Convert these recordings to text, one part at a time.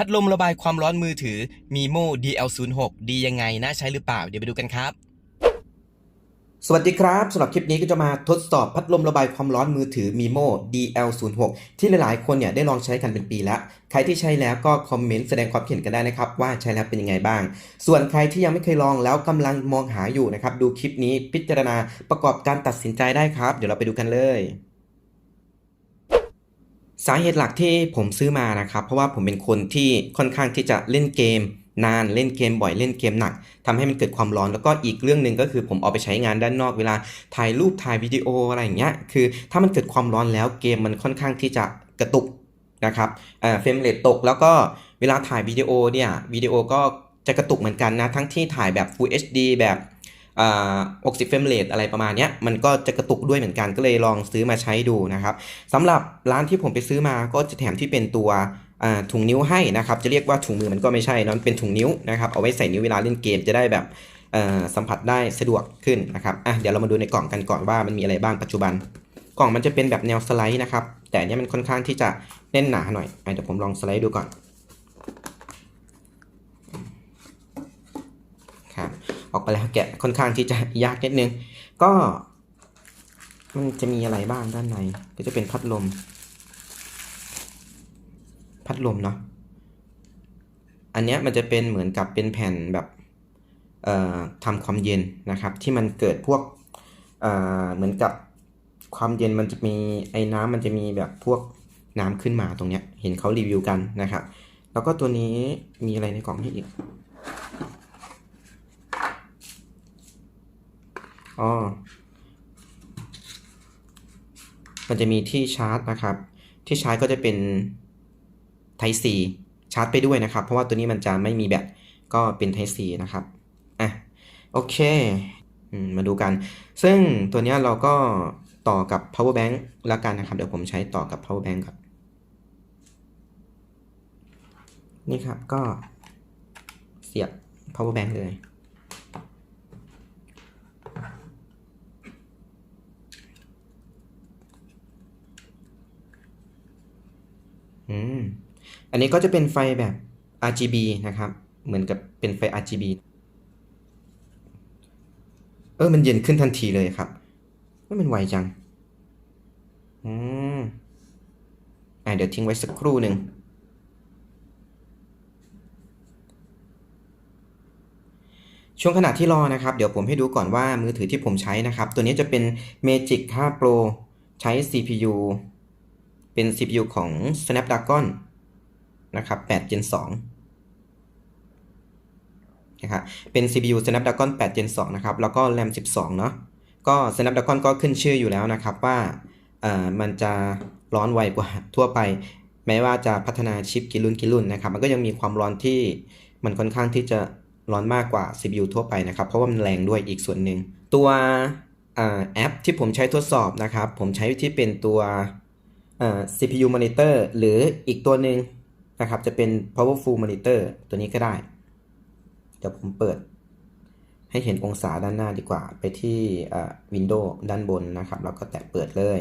พัดลมระบายความร้อนมือถือ Mimo DL06 ดียังไง น่าใช้หรือเปล่า เดี๋ยวไปดูกันครับ สวัสดีครับสำหรับคลิปนี้ก็จะมาทดสอบพัดลมระบายความร้อนมือถือ Mimo DL06 ที่หลายๆ คนเนี่ยได้ลองใช้กันเป็นปีแล้ว ใครที่ใช้แล้วก็คอมเมนต์แสดงความคิดเห็นกันได้นะครับ ว่าใช้แล้วเป็นยังไงบ้าง ส่วนใครที่ยังไม่เคยลองแล้วกำลังมองหาอยู่นะครับ ดูคลิปนี้พิจารณาประกอบการตัดสินใจได้ครับ เดี๋ยวเราไปดูกันเลย สาเหตุหลักที่ผมซื้อมานะครับ เพราะว่าผมเป็นคนที่ค่อนข้างที่จะเล่นเกม นานเล่นเกมบ่อยเล่นเกมหนักทำให้มันเกิดความร้อนแล้วก็อีกเรื่องหนึ่งก็คือผมเอาไปใช้งานด้านนอกเวลาถ่ายรูปถ่ายวิดีโออะไรอย่างเงี้ยคือ ถ้ามันเกิดความร้อนแล้วเกมมันค่อนข้างที่จะกระตุกนะครับเฟรมเรทตกแล้วก็เวลาถ่ายวิดีโอเนี่ยวิดีโอก็จะกระตุกเหมือนกันนะทั้งที่ถ่ายแบบ Full HD แบบ 60เฟรมเรทอะไรประมาณนี้มันก็จะกระตุกด้วยเหมือนกันก็เลยลองซื้อมาใช้ดูนะครับสำหรับร้านที่ผมไปซื้อมาก็จะแถมที่เป็นตัวถุงนิ้วให้นะครับจะเรียกว่าถุงมือมันก็ไม่ใช่นอะมันเป็นถุงนิ้วนะครับเอาไว้ใส่นิ้วเวลาเล่นเกมจะได้แบบสัมผัสได้สะดวกขึ้นนะครับอะเดี๋ยวเรามาดูในกล่องกันก่อนว่ามันมีอะไรบ้างปัจจุบัน กล่องมันจะเป็นแบบแนวสไลด์นะครับแต่เนี้ยมันค่อนข้างที่จะแน่นหนาหน่อยอเดี๋ยวผมลองสไลด์ดูก่อนครับ ออกไปแล้วแกะค่อนข้างที่จะยากนิดนึง ก็มันจะมีอะไรบ้างด้านใน ก็จะเป็นพัดลม พัดลมเนาะอันเนี้ยมันจะเป็นเหมือนกับเป็นแผ่นแบบทำความเย็นนะครับ ที่มันเกิดพวกเเหมือนกับความเย็นมันจะมีไอ้น้ำมันจะมีแบบพวกน้ำขึ้นมาตรงเนี้ยเห็นเขารีวิวกันนะครับ แล้วก็ตัวนี้มีอะไรในกล่องให้อีก อ๋อมันจะมีที่ชาร์จนะครับ ที่ชาร์จก็จะเป็น Type C ชาร์จไปด้วยนะครับ เพราะว่าตัวนี้มันจะไม่มีแบตก็เป็น Type C นะครับอะโอเคมาดูกัน ซึ่งตัวนี้เราก็ต่อกับ power bank แล้วกันนะครับ เดี๋ยวผมใช้ต่อกับ power bank ก่อนนี่ครับก็เสียบ power bank เลย อืมอันนี้ก็จะเป็นไฟแบบ RGB นะครับ เหมือนกับเป็นไฟ RGB เออ มันเย็นขึ้นทันทีเลยครับว่ามันไวจัง อืมอะเดี๋ยวทิ้งไว้สักครู่หนึ่ง ช่วงขณะที่รอนะครับ เดี๋ยวผมให้ดูก่อนว่ามือถือที่ผมใช้นะครับ ตัวนี้จะเป็น Magic 5 Pro ใช้ CPU เป็น CPU ของ Snapdragon นะครับ 8 Gen 2นะครับ เป็น CPU Snapdragon 8 Gen 2นะครับ แล้วก็ RAM 12 เนาะ ก็ Snapdragon ก็ขึ้นชื่ออยู่แล้วนะครับว่าเอ่อมันจะร้อนไวกว่าทั่วไป แม้ว่าจะพัฒนาชิปกี่รุ่นกี่รุ่นนะครับ มันก็ยังมีความร้อนที่มันค่อนข้างที่จะร้อนมากกว่า CPU ทั่วไปนะครับ เพราะว่ามันแรงด้วยอีกส่วนหนึ่ง ตัวอแอปที่ผมใช้ทดสอบนะครับ ผมใช้ที่เป็นตัว CPU monitor หรืออีกตัวหนึ่งนะครับจะเป็น powerful monitor ตัวนี้ก็ได้ เดี๋ยวผมเปิด ให้เห็นองศาด้านหน้าดีกว่า ไปที่วินโดว์ด้านบนนะครับ แล้วก็แตะเปิดเลย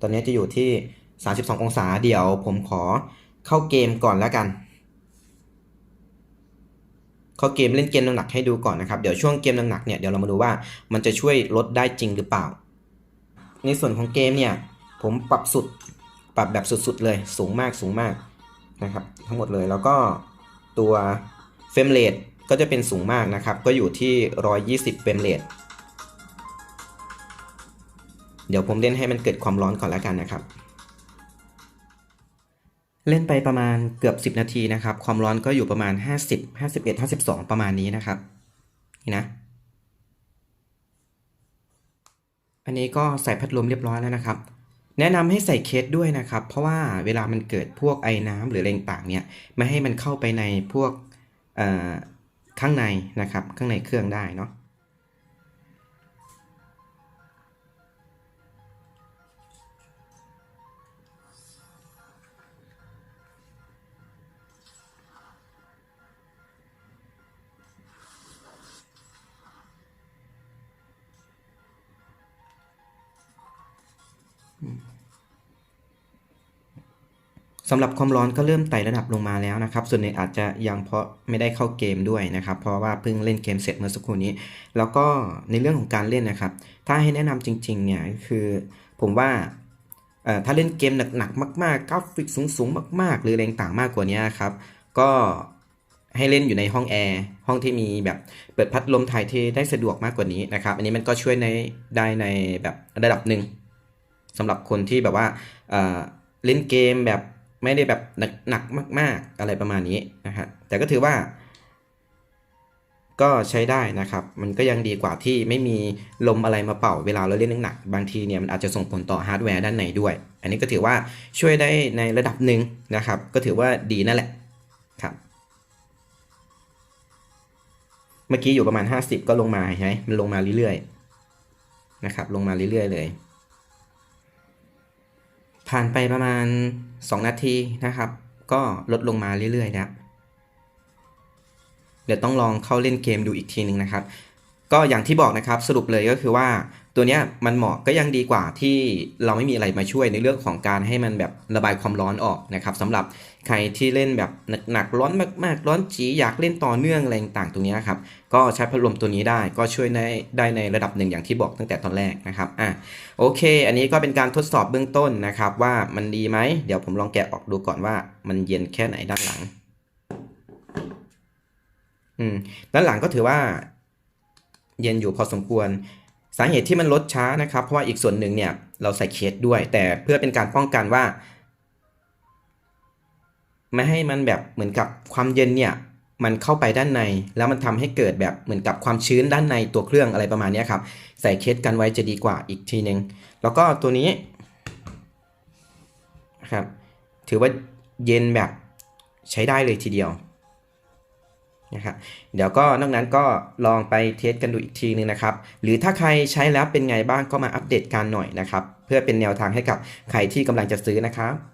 ตอนนี้จะอยู่ที่ 32 องศา เดี๋ยวผมขอเข้าเกมก่อนแล้วกัน เข้าเกมเล่นเกมหนักๆให้ดูก่อนนะครับ เดี๋ยวช่วงเกมหนักๆเนี่ย เดี๋ยวเรามาดูว่ามันจะช่วยลดได้จริงหรือเปล่า ในส่วนของเกมเนี่ยผมปรับสุดปรับแบบสุดๆเลยสูงมากสูงมากนะครับทั้งหมดเลยแล้วก็ตัวเฟรมเรทก็จะเป็นสูงมากนะครับ ก็อยู่ที่ 120เฟรมเรทเดี๋ยวผมเล่นให้มันเกิดความร้อนก่อนแล้วกันนะครับ เล่นไปประมาณเกือบ 10 นาทีนะครับ ความร้อนก็อยู่ประมาณ 50 51 52 ประมาณนี้นะครับนี่นะ อันนี้ก็ใส่พัดลมเรียบร้อยแล้วนะครับ แนะนำให้ใส่เคสด้วยนะครับ เพราะว่าเวลามันเกิดพวกไอ้น้ำหรืออะไรต่างเนี่ยไม่ให้มันเข้าไปในพวกข้างในนะครับ ข้างในเครื่องได้เนาะ สำหรับความร้อนก็เริ่มไต่ระดับลงมาแล้วนะครับ ส่วนหนึ่งอาจจะยังเพราะไม่ได้เข้าเกมด้วยนะครับ เพราะว่าเพิ่งเล่นเกมเสร็จเมื่อสักครู่นี้ แล้วก็ในเรื่องของการเล่นนะครับ ถ้าให้แนะนำจริงๆเนี่ยคือผมว่าถ้าเล่นเกมหนักๆมากๆกราฟิกสูงๆมาก ๆ หรืออะไรต่างๆมากกว่านี้ครับ ก็ให้เล่นอยู่ในห้องแอร์ห้องที่มีแบบเปิดพัดลมถ่ายเทได้สะดวกมากกว่านี้นะครับ อันนี้มันก็ช่วยในได้ในแบบระดับหนึ่งสำหรับคนที่แบบว่าเล่นเกมแบบ ไม่ได้แบบหนักมาก ๆ อะไรประมาณนี้นะฮะแต่ก็ถือว่า ก็ใช้ได้นะครับ มันก็ยังดีกว่าที่ไม่มีลมอะไรมาเป่าเวลาเราเล่นหนักๆบางทีเนี่ยมันอาจจะส่งผลต่อฮาร์ดแวร์ด้านในด้วย อันนี้ก็ถือว่าช่วยได้ในระดับหนึ่งนะครับ ก็ถือว่าดีนั่นแหละครับเมื่อกี้อยู่ประมาณ 50 ก็ลงมาใช่ไหมมันลงมาเรื่อยๆนะครับ ลงมาเรื่อยๆเลย ผ่านไปประมาณ 2 นาทีนะครับ ก็ลดลงมาเรื่อยๆนะครับเดี๋ยวต้องลองเข้าเล่นเกมดูอีกทีหนึ่งนะครับ ก็อย่างที่บอกนะครับสรุปเลยก็คือว่า ตัวเนี้ยมันเหมาะก็ยังดีกว่าที่เราไม่มีอะไรมาช่วยในเรื่องของการให้มันแบบระบายความร้อนออกนะครับสำหรับใครที่เล่นแบบหนักๆร้อนมากๆ ร้อนจีอยากเล่นต่อเนื่องอะไรต่างๆตรงนี้ครับก็ใช้พัดลมตัวนี้ได้ก็ช่วยได้ได้ในระดับหนึ่งอย่างที่บอกตั้งแต่ตอนแรกนะครับอะโอเค อันนี้ก็เป็นการทดสอบเบื้องต้นนะครับว่ามันดีไหมเดี๋ยวผมลองแกะออกดูก่อนว่ามันเย็นแค่ไหนด้านหลังอืมด้านหลังก็ถือว่าเย็นอยู่พอสมควร สาเหตุที่มันลดช้านะครับ เพราะว่าอีกส่วนหนึ่งเนี่ยเราใส่เคสด้วย แต่เพื่อเป็นการป้องกันว่า ไม่ให้มันแบบเหมือนกับความเย็นเนี่ยมันเข้าไปด้านใน แล้วมันทำให้เกิดแบบเหมือนกับความชื้นด้านในตัวเครื่องอะไรประมาณนี้ครับ ใส่เคสกันไว้จะดีกว่าอีกทีนึงแล้วก็ตัวนี้ครับถือว่าเย็นแบบใช้ได้เลยทีเดียว นะครับเดี๋ยวก็นอกนั้นก็ลองไปเทสกันดูอีกทีนึงนะครับ หรือถ้าใครใช้แล้วเป็นไงบ้างก็มาอัปเดตกันหน่อยนะครับ เพื่อเป็นแนวทางให้กับใครที่กำลังจะซื้อนะครับ